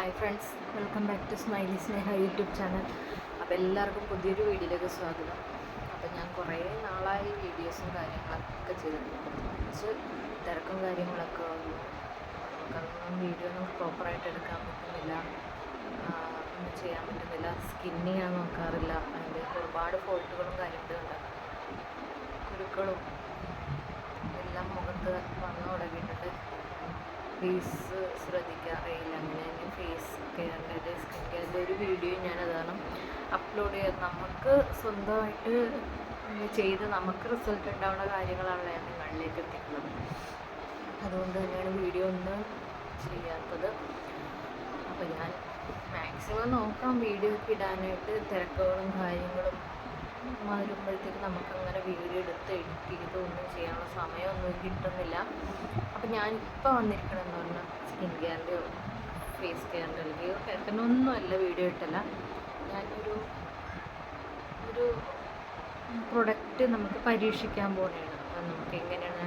Hi friends welcome back to smiley Sneha YouTube channel അപ്പോൾ എല്ലാവർക്കും പുതിയൊരു വീഡിയോയിലേക്ക് സ്വാഗതം. അപ്പോൾ ഞാൻ കുറേ നാളായി വീഡിയോസും കാര്യങ്ങളൊക്കെ ചെയ്തിട്ടുണ്ട് കുറച്ച് തിരക്കും കാര്യങ്ങളൊക്കെ വന്നു നമുക്കതൊന്നും വീഡിയോ ഒന്നും പ്രോപ്പറായിട്ട് എടുക്കാൻ പറ്റുന്നില്ല. ഒന്നും ചെയ്യാൻ പറ്റുന്നില്ല. സ്കിന്നി ഞാൻ നോക്കാറില്ല. അതിന്റെ ഒരുപാട് ഫോൾട്ടുകളും കാര്യങ്ങളുണ്ട് കുരുക്കളും എല്ലാം മുഖത്ത് വന്നു തുടങ്ങിയിട്ടുണ്ട്. ഫേസ് ശ്രദ്ധിക്കാറില്ല അങ്ങനെ തന്നെ ഫേസ് കെയറിന്റെ സ്കിൻ കെയറിന്റെ ഒരു വീഡിയോ ഞാൻ അതാണ് അപ്ലോഡ് ചെയ്ത് നമുക്ക് സ്വന്തമായിട്ട് ചെയ്ത് നമുക്ക് റിസൾട്ട് ഉണ്ടാവുന്ന കാര്യങ്ങളാണല്ലോ ഞാൻ നിങ്ങളിലേക്ക് എത്തിക്കുന്നത്. അതുകൊണ്ട് തന്നെയാണ് വീഡിയോ ഒന്ന് ചെയ്യാത്തത്. അപ്പോൾ ഞാൻ മാക്സിമം നോക്കാം വീഡിയോ ഒക്കെ ഇടാനായിട്ട് തിരക്കുകളും കാര്യങ്ങളും വരുമ്പോഴത്തേക്ക് നമുക്കങ്ങനെ വീഡിയോ എടുത്ത് എഡിറ്റ് ചെയ്ത് ഒന്നും ചെയ്യാനുള്ള സമയമൊന്നും കിട്ടുന്നില്ല. അപ്പം ഇപ്പോൾ വന്നിരിക്കണമെന്ന് പറഞ്ഞാൽ സ്കിൻ കെയറിന്റെയോ ഫേസ് കെയറിന്റെ അല്ലെങ്കിൽ കേൾക്കുന്ന ഒന്നുമല്ല വീഡിയോ ഇട്ടല്ല. ഞാനൊരു ഒരു പ്രൊഡക്റ്റ് നമുക്ക് പരീക്ഷിക്കാൻ പോകുന്നതാണ് അപ്പം നമുക്ക് എങ്ങനെയാണ്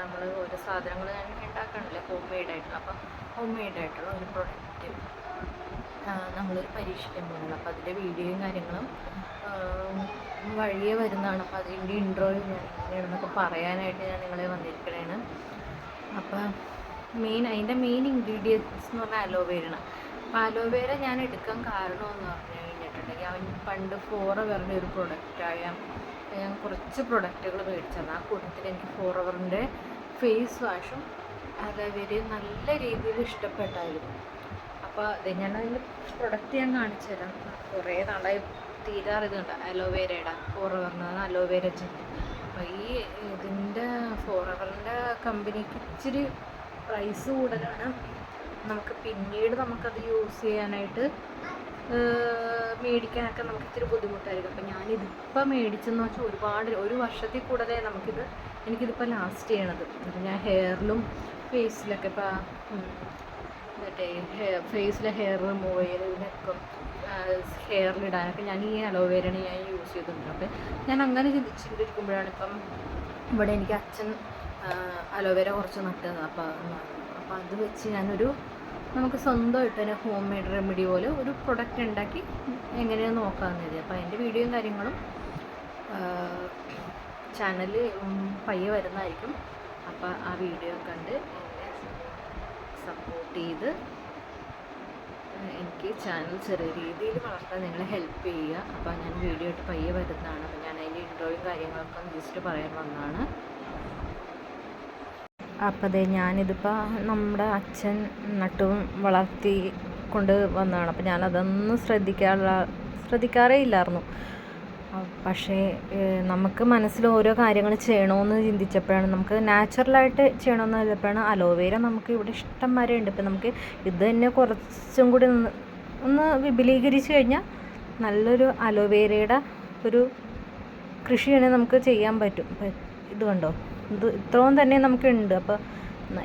നമ്മൾ ഓരോ സാധനങ്ങൾ ഞാൻ ഉണ്ടാക്കണമല്ലോ ഹോം മെയ്ഡായിട്ടുള്ള അപ്പം ഹോം മെയ്ഡായിട്ടുള്ള ഒരു പ്രൊഡക്റ്റ് നമ്മൾ പരീക്ഷിക്കാൻ പോകുന്നത് അപ്പോൾ അതിന്റെ വീഡിയോയും കാര്യങ്ങളും വഴിയേ വഴിയെ വരുന്നതാണ്. അപ്പോൾ അതിന്റെ ഇൻട്രോയും ഞാൻ എങ്ങനെയാണെന്നൊക്കെ പറയാനായിട്ട് ഞാൻ നിങ്ങളെ വന്നിരിക്കണേണ്. അപ്പോൾ മെയിൻ അതിന്റെ മെയിൻ ഇൻഗ്രീഡിയൻസ് എന്ന് പറഞ്ഞാൽ അലോവേരയാണ് അപ്പോൾ അലോവേര ഞാൻ എടുക്കാൻ കാരണമെന്ന് പറഞ്ഞു കഴിഞ്ഞിട്ടുണ്ടെങ്കിൽ അവൻ പണ്ട് ഫോറവറിന്റെ ഒരു പ്രൊഡക്റ്റായ ഞാൻ കുറച്ച് പ്രൊഡക്റ്റുകൾ മേടിച്ചത് ആ കൂട്ടത്തിൽ എനിക്ക് ഫോറവറിന്റെ ഫേസ് വാഷും അലോവേരയും നല്ല രീതിയിൽ ഇഷ്ടപ്പെട്ടായിരുന്നു. അപ്പോൾ അത് ഞാൻ അതിന്റെ പ്രൊഡക്റ്റ് ഞാൻ കാണിച്ചു തരാം. കുറേ നാളായി തീരാറിതുണ്ട് അലോവേരയുടെ ഫോറവറിനാണ് അലോവേര ജെൽ അപ്പോൾ ഈ ഇതിന്റെ ഫോറവറിന്റെ കമ്പനിക്ക് ഇച്ചിരി പ്രൈസ് കൂടുതലാണ്. നമുക്ക് പിന്നീട് നമുക്കത് യൂസ് ചെയ്യാനായിട്ട് മേടിക്കാനൊക്കെ നമുക്ക് ഇത്തിരി ബുദ്ധിമുട്ടായിരിക്കും. അപ്പം ഞാനിതിപ്പോൾ മേടിച്ചെന്ന് വെച്ചാൽ ഒരുപാട് ഒരു വർഷത്തിൽ കൂടുതലേ നമുക്കിത് എനിക്കിതിപ്പോൾ ലാസ്റ്റ് ചെയ്യണത്. അപ്പം ഞാൻ ഹെയറിലും ഫേസിലൊക്കെ ഇപ്പോൾ മറ്റേ ഹെയർ ഫേസിലെ ഹെയർ റിമൂവ് ചെയ്തതിനൊക്കെ ഹെയറിലിടാനൊക്കെ ഞാൻ ഈ അലോവേരയാണ് ഞാൻ യൂസ് ചെയ്തിട്ടുണ്ട്. അപ്പം ഞാൻ അങ്ങനെ ചിന്തിച്ചിട്ടിരിക്കുമ്പോഴാണ് ഇപ്പം ഇവിടെ എനിക്ക് അച്ഛൻ അലോവേര കുറച്ച് നട്ടത്. അപ്പം അപ്പം അത് വെച്ച് ഞാനൊരു നമുക്ക് സ്വന്തമായിട്ട് തന്നെ ഹോം മെയ്ഡ് റെമഡി പോലെ ഒരു പ്രൊഡക്റ്റ് ഉണ്ടാക്കി എങ്ങനെയാണ് നോക്കാമെന്ന് കരുതി. അപ്പോൾ അതിന്റെ വീഡിയോയും കാര്യങ്ങളും ചാനൽ പയ്യെ വരുന്നതായിരിക്കും. അപ്പോൾ ആ വീഡിയോ കണ്ട് സപ്പോർട്ട് ചെയ്ത് എനിക്ക് ചാനൽ ചെറിയ രീതിയിൽ വളർത്താൻ നിങ്ങൾ ഹെൽപ്പ് ചെയ്യുക. അപ്പോൾ ഞാൻ വീഡിയോ ഇട്ട് പയ്യെ വരുന്നതാണ്. അപ്പോൾ ഞാൻ അതിന്റെ ഇൻട്രോയും കാര്യങ്ങളൊക്കെ ഒന്ന് ജസ്റ്റ് പറയാൻ വന്നതാണ്. അപ്പോൾ അതെ ഞാനിതിപ്പോൾ നമ്മുടെ അച്ഛൻ നട്ടും വളർത്തി കൊണ്ട് വന്നതാണ്. അപ്പോൾ ഞാനതൊന്നും ശ്രദ്ധിക്കാറില്ല ശ്രദ്ധിക്കാറേ ഇല്ലായിരുന്നു. പക്ഷേ നമുക്ക് മനസ്സിൽ ഓരോ കാര്യങ്ങൾ ചെയ്യണമെന്ന് ചിന്തിച്ചപ്പോഴാണ് നമുക്ക് നാച്ചുറലായിട്ട് ചെയ്യണമെന്ന് ചിലപ്പോഴാണ് അലോവേര നമുക്ക് ഇവിടെ ഇഷ്ടം വരെ ഉണ്ട്. ഇപ്പം നമുക്ക് ഇത് തന്നെ കുറച്ചും കൂടി ഒന്ന് വിപുലീകരിച്ച് കഴിഞ്ഞാൽ നല്ലൊരു അലോവേരയുടെ ഒരു കൃഷി തന്നെ നമുക്ക് ചെയ്യാൻ പറ്റും. ഇത് കണ്ടോ? ഇത് ഇത്രയും തന്നെ നമുക്ക് ഉണ്ട്. അപ്പോൾ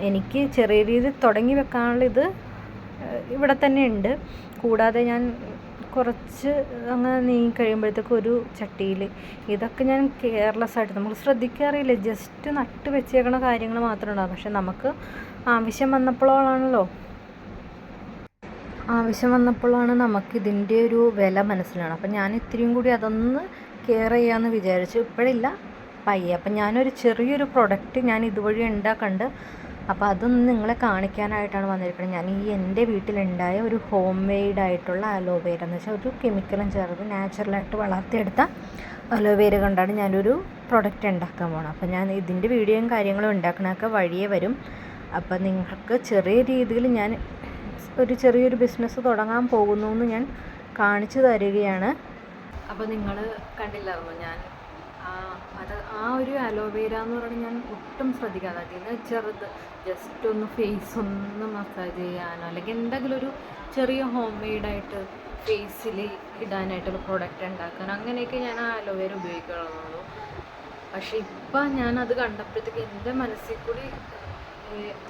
എനിക്ക് ചെറിയ രീതിയിൽ തുടങ്ങി വെക്കാനുള്ള ഇത് ഇവിടെ തന്നെ ഉണ്ട്. കൂടാതെ ഞാൻ കുറച്ച് അങ്ങനെ നീങ്ങി കഴിയുമ്പോഴത്തേക്കും ഒരു ചട്ടിയിൽ ഇതൊക്കെ ഞാൻ കെയർലെസ് ആയിട്ട് നമ്മൾ ശ്രദ്ധിക്കാറില്ല. ജസ്റ്റ് നട്ട് വെച്ചേക്കണ കാര്യങ്ങൾ മാത്രമേ ഉണ്ടാകും പക്ഷെ നമുക്ക് ആവശ്യം വന്നപ്പോഴാണല്ലോ. ആവശ്യം വന്നപ്പോഴാണ് നമുക്ക് ഇതിന്റെ ഒരു വില മനസ്സിലാണ് അപ്പം ഞാൻ ഇത്രയും കൂടി അതൊന്ന് കെയർ ചെയ്യാമെന്ന് വിചാരിച്ചു. ഇപ്പോഴില്ല. പയ്യെ. അപ്പം ഞാനൊരു ചെറിയൊരു പ്രൊഡക്റ്റ് ഞാൻ ഇതുവഴി ഉണ്ടാക്കുന്നുണ്ട് അപ്പോൾ അതൊന്ന് നിങ്ങളെ കാണിക്കാനായിട്ടാണ് വന്നിരിക്കുന്നത്. ഞാൻ ഈ എന്റെ വീട്ടിലുണ്ടായ ഒരു ഹോം മെയ്ഡ് ആയിട്ടുള്ള അലോവേര എന്ന് വെച്ചാൽ ഒരു കെമിക്കലും ചേർത്ത് നാച്ചുറലായിട്ട് വളർത്തിയെടുത്ത അലോവേര കൊണ്ടാണ് ഞാനൊരു പ്രൊഡക്റ്റ് ഉണ്ടാക്കാൻ പോകണം അപ്പോൾ ഞാൻ ഇതിന്റെ വീഡിയോയും കാര്യങ്ങളും ഉണ്ടാക്കണമൊക്കെ വഴിയേ വരും. അപ്പോൾ നിങ്ങൾക്ക് ചെറിയ രീതിയിൽ ഞാൻ ഒരു ചെറിയൊരു ബിസിനസ് തുടങ്ങാൻ പോകുന്നു എന്ന് ഞാൻ കാണിച്ചു തരികയാണ്. അപ്പോൾ നിങ്ങൾ കണ്ടില്ലായിരുന്നു? ഞാൻ അത് ആ ഒരു അലോവേര എന്ന് പറയുന്നത് ഞാൻ ഒട്ടും ശ്രദ്ധിക്കാതെ അതിന് ചെറുത് ജസ്റ്റ് ഒന്ന് ഫേസ് ഒന്ന് മസാജ് ചെയ്യാനോ അല്ലെങ്കിൽ എന്തെങ്കിലും ഒരു ചെറിയ ഹോം മെയ്ഡായിട്ട് ഫേസിൽ ഇടാനായിട്ടുള്ള പ്രോഡക്റ്റ് ഉണ്ടാക്കാനോ അങ്ങനെയൊക്കെ ഞാൻ ആ അലോവേര ഉപയോഗിക്കുള്ളൂ പക്ഷെ ഇപ്പം അത് കണ്ടപ്പോഴത്തേക്ക് എന്റെ മനസ്സിൽ കൂടി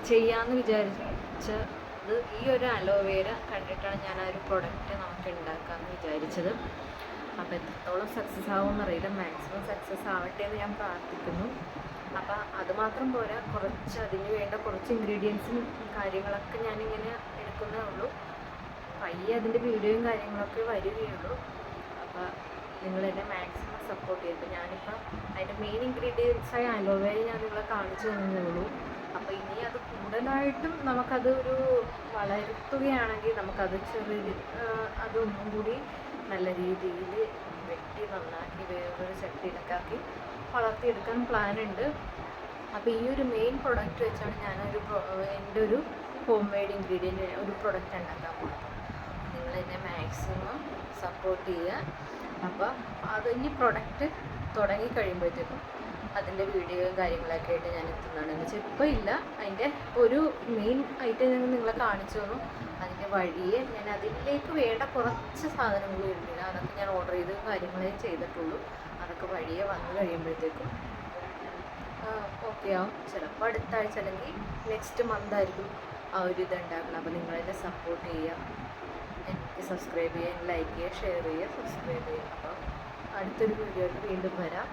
ചെയ്യാമെന്ന് വിചാരിച്ചത് ഈ ഒരു അലോവേര കണ്ടിട്ടാണ് ഞാൻ ആ ഒരു പ്രൊഡക്റ്റ് നമുക്ക് ഉണ്ടാക്കാമെന്ന് വിചാരിച്ചത്. അപ്പോൾ എത്രത്തോളം സക്സസ് ആവുമെന്ന് അറിയില്ല മാക്സിമം സക്സസ് ആവട്ടെ എന്ന് ഞാൻ പ്രാർത്ഥിക്കുന്നു. അപ്പോൾ അതുമാത്രം പോരാ. കുറച്ച് അതിന് വേണ്ട കുറച്ച് ഇൻഗ്രീഡിയൻസും കാര്യങ്ങളൊക്കെ ഞാനിങ്ങനെ എടുക്കുന്നേ ഉള്ളൂ. പയ്യെ അതിന്റെ വീഡിയോയും കാര്യങ്ങളൊക്കെ വരികയുള്ളൂ അപ്പോൾ നിങ്ങൾ എന്നെ മാക്സിമം സപ്പോർട്ട് ചെയ്യും അപ്പോൾ ഞാനിപ്പോൾ അതിന്റെ മെയിൻ ഇൻഗ്രീഡിയൻസായ അലോവേര ഞാൻ നിങ്ങളെ കാണിച്ചു തന്നേ ഉള്ളൂ. അപ്പോൾ ഇനി അത് കൂടുതലായിട്ടും നമുക്കത് ഒരു വളർത്തുകയാണെങ്കിൽ നമുക്കത് ചെറിയ അതൊന്നും കൂടി നല്ല രീതിയിൽ വെട്ടി നന്നാക്കി വേറൊരു ചട്ടിയിലൊക്കെ വളർത്തിയെടുക്കാൻ പ്ലാൻ ഉണ്ട്. അപ്പോൾ ഈ ഒരു മെയിൻ പ്രൊഡക്റ്റ് വെച്ചാണ് ഞാനൊരു എന്റെ ഒരു ഹോം മെയ്ഡ് ഇൻഗ്രീഡിയന്റ് ഒരു പ്രൊഡക്റ്റ് ഉണ്ടാക്കാൻ പോകുന്നത് നിങ്ങൾ എന്നെ മാക്സിമം സപ്പോർട്ട് ചെയ്യുക അപ്പോൾ അത് ഇനി പ്രൊഡക്റ്റ് തുടങ്ങി കഴിയുമ്പോഴത്തേക്കും അതിന്റെ വീഡിയോയും കാര്യങ്ങളൊക്കെ ആയിട്ട് ഞാൻ എത്തുന്നതാണ്. എന്ന് വെച്ചാൽ ഇല്ല. അതിന്റെ ഒരു മെയിൻ ഐറ്റം ഞാൻ നിങ്ങളെ കാണിച്ചു തന്നു. അതിന്റെ വഴിയെ ഞാൻ അതിലേക്ക് വേണ്ട കുറച്ച് സാധനങ്ങൾ വരുന്നില്ല. അതൊക്കെ ഞാൻ ഓർഡർ ചെയ്ത് കാര്യങ്ങളേ ചെയ്തിട്ടുള്ളൂ. അതൊക്കെ വഴിയെ വന്നു കഴിയുമ്പോഴത്തേക്കും ഓക്കെ ആവും ചിലപ്പോൾ അടുത്ത ആഴ്ച അല്ലെങ്കിൽ നെക്സ്റ്റ് മന്ത് ആയിരിക്കും ആ ഒരു ഇത് ഉണ്ടാക്കണം അപ്പോൾ നിങ്ങളെന്നെ സപ്പോർട്ട് ചെയ്യുക. എനിക്ക് സബ്സ്ക്രൈബ് ചെയ്യുക ലൈക്ക് ചെയ്യുക ഷെയർ ചെയ്യുക സബ്സ്ക്രൈബ് ചെയ്യുക. അപ്പോൾ അടുത്തൊരു വീഡിയോയിൽ വീണ്ടും വരാം.